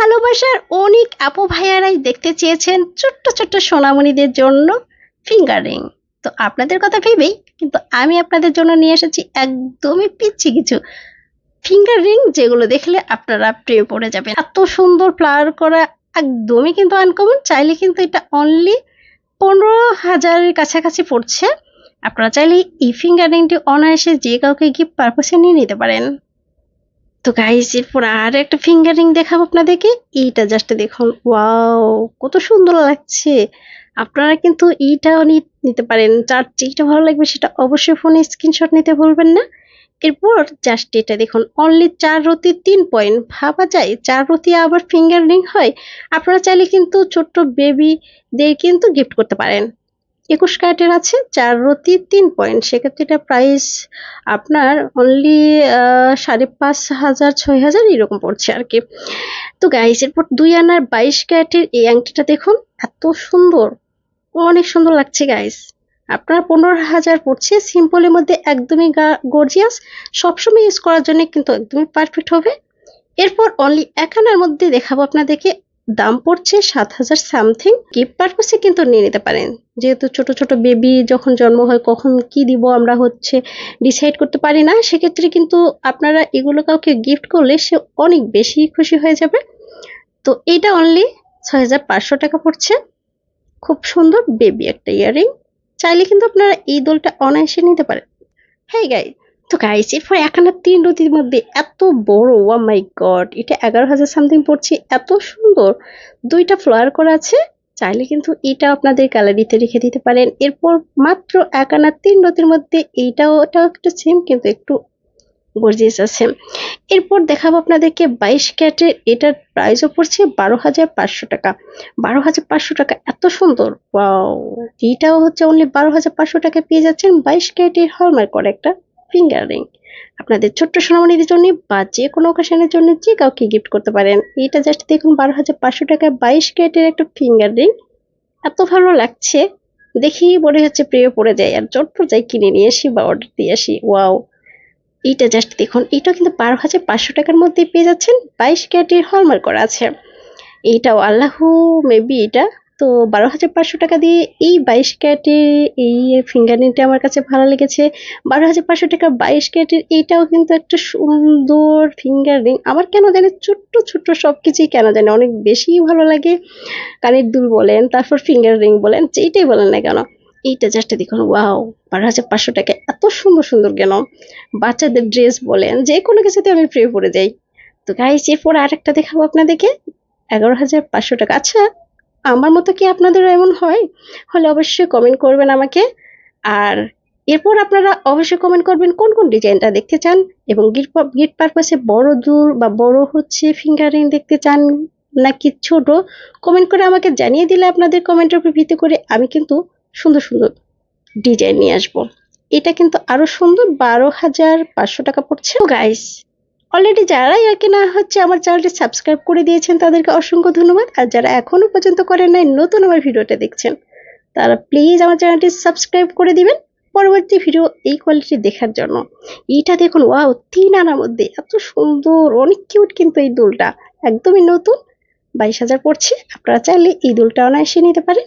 ভালোবাসার অনেক আপু ভাইয়ারাই দেখতে চেয়েছেন ছোট্ট ছোট্ট সোনামণিদের জন্য ফিঙ্গার রিং তো আপনাদের কথা ভেবেই কিন্তু আমি আপনাদের জন্য নিয়ে এসেছি একদমই পিচ্ছি কিছু ফিঙ্গার রিং যেগুলো দেখলে আপনারা প্রেমে পড়ে যাবেন। এত সুন্দর ফ্লাওয়ার করা একদমই কিন্তু আনকমন চাইলে কিন্তু এটা অনলি পনেরো হাজারের কাছাকাছি পড়ছে। আপনারা চাইলে এই ফিঙ্গার রিংটি অনায়াসে যে কাউকে গিফট পারপাসে নিয়ে নিতে পারেন। তো গাইস এরপর আর একটা ফিঙ্গার রিং দেখাবো আপনাদেরকে। এইটা জাস্ট দেখুন। ওয়াও কত সুন্দর লাগছে। আপনারা কিন্তু এইটাও নিতে পারেন। যার যেটা ভালো লাগবে সেটা অবশ্যই ফোনে স্ক্রিনশট নিতে ভুলবেন না। এরপর জাস্ট এটা দেখুন। অনলি চার রতি, তিন পয়েন্ট ভাবা যায়, চার রতি আবার ফিঙ্গার রিং হয়। আপনারা চাইলে কিন্তু ছোট্ট বেবিদের কিন্তু গিফট করতে পারেন। একুশ ক্যারেটের আছে, চার রতি তিন পয়েন্ট সেক্ষেত্রে এটা প্রাইস আপনার অনলি সাড়ে পাঁচ হাজার, ছয় হাজার এরকম পড়ছে আর কি। তো গাইস এরপর দুই আনার বাইশ ক্যারেটের এই আংটিটা দেখুন, এত সুন্দর, অনেক সুন্দর লাগছে গাইস আপনার পনেরো হাজার পড়ছে সিম্পলের মধ্যে একদমই গর্জিয়াস সবসময় ইউজ করার জন্য কিন্তু একদমই পারফেক্ট হবে। এরপর অনলি এক আনার মধ্যে দেখাবো আপনাদেরকে দাম পড়ছে সাত হাজার সামথিং। গিফট পারপাসে কিন্তু নিয়ে নিতে পারেন। যেহেতু ছোট ছোট বেবি যখন জন্ম হয়, কখন কি দিব আমরা হচ্ছে ডিসাইড করতে পারি না। সেক্ষেত্রে কিন্তু আপনারা এগুলো কাউকে গিফট করলে সে অনেক বেশি খুশি হয়ে যাবে। তো এইটা অনলি ছয় হাজার পাঁচশো টাকা পড়ছে। খুব সুন্দর বেবি একটা ইয়ারিং চাইলে কিন্তু আপনারা এই দোলটা অনায়াসে নিতে পারেন। হ্যাঁ গাই তো গাইস এরপর এখানে তিন রতির মধ্যে এত বড় ও মাই গড এটা এগারো হাজার সামথিং পড়ছে, এত সুন্দর। দুইটা ফ্লোয়ার করা আছে, চাইলে কিন্তু এটা আপনাদের গ্যালারিতে রেখে দিতে পারেন। এরপর মাত্র এক আনা তিন রতির মধ্যে এইটাও ওটাও একটু সেম কিন্তু একটু গর্জিয়াস আছে। এরপর দেখাবো আপনাদেরকে বাইশ ক্যারেটের, এটার প্রাইসও পড়ছে বারো হাজার পাঁচশো টাকা। বারো হাজার পাঁচশো টাকা, এত সুন্দর ওয়াও এইটাও হচ্ছে অনলি বারো হাজার পাঁচশো টাকা পেয়ে যাচ্ছেন বাইশ ক্যারেটের হলমার্ক একটা ফিঙ্গার। রিং আপনাদের ছোট্ট সোনামণিদের জন্য বা যে কোনো অকেশনের জন্য যে কাউকে গিফট করতে পারেন। এইটা জাস্ট দেখুন বারো হাজার পাঁচশো টাকা বাইশ ক্যারেটের একটা ফিঙ্গার। রিং এত ভালো লাগছে। দেখি মনে হচ্ছে প্রিয় পড়ে যায় আর চটপট যাই কিনে নিয়ে আসি বা অর্ডার দিয়ে আসি। ওয়াও এইটা জাস্ট দেখুন এইটাও কিন্তু বারো হাজার পাঁচশো টাকার মধ্যে পেয়ে যাচ্ছেন। বাইশ ক্যারেটের হলমার্ক করা আছে। এইটাও আল্লাহু মেবি এটা তো বারো হাজার পাঁচশো টাকা দিয়ে এই বাইশ ক্যারেটের এই ফিঙ্গার রিংটা আমার কাছে ভালো লেগেছে। বারো হাজার পাঁচশো টাকা বাইশ ক্যারেটের এইটাও কিন্তু একটা সুন্দর ফিঙ্গার রিং আমার কেন জানি ছোট্ট ছোট্ট সব কিছুই কেন জানি অনেক বেশি ভালো লাগে। কানের দুল বলেন, তারপর ফিঙ্গার রিং বলেন, যেইটাই বলেন না কেন, এইটা জাস্ট দেখুন ওয়াও বারো হাজার পাঁচশো টাকা এত সুন্দর সুন্দর কেন বাচ্চাদের ড্রেস বলেন, যে কোনো কিছুতে আমি প্রে পড়ে যাই। তো গাইস এরপর আরেকটা দেখাবো আপনাদেরকে। এগারো হাজার পাঁচশো টাকা। আচ্ছা আমার মতো কি আপনাদের এমন হয়? হলে অবশ্যই কমেন্ট করবেন আমাকে। আর এরপর আপনারা অবশ্যই কমেন্ট করবেন কোন কোন ডিজাইনটা দেখতে চান এবং গিফট গিফট পারপাসে বড় দূর বা বড় হচ্ছে ফিঙ্গারিং দেখতে চান নাকি ছোট কমেন্ট করে আমাকে জানিয়ে দিলে আপনাদের কমেন্টের উপর ভিত্তি করে আমি কিন্তু সুন্দর সুন্দর ডিজাইন নিয়ে আসব। এটা কিন্তু আরও সুন্দর, বারো হাজার পাঁচশো টাকা পড়ছে। গাইস অলরেডি যারাই আর কি না হচ্ছে আমার চ্যানেলটি সাবস্ক্রাইব করে দিয়েছেন, তাদেরকে অসংখ্য ধন্যবাদ। আর যারা এখনও পর্যন্ত করেন নাই, নতুন আমার ভিডিওটা দেখছেন, তারা প্লিজ আমার চ্যানেলটি সাবস্ক্রাইব করে দিবেন। পরবর্তী ভিডিও এই কোয়ালিটি দেখার জন্য। এইটা দেখুন ওয়াও তিন আনার মধ্যে এত সুন্দর, অনেক কিউট কিন্তু এই দুলটা। একদমই নতুন। বাইশ হাজার পড়ছে, আপনারা চাইলে এই দুলটা অনায়াসে নিতে পারেন।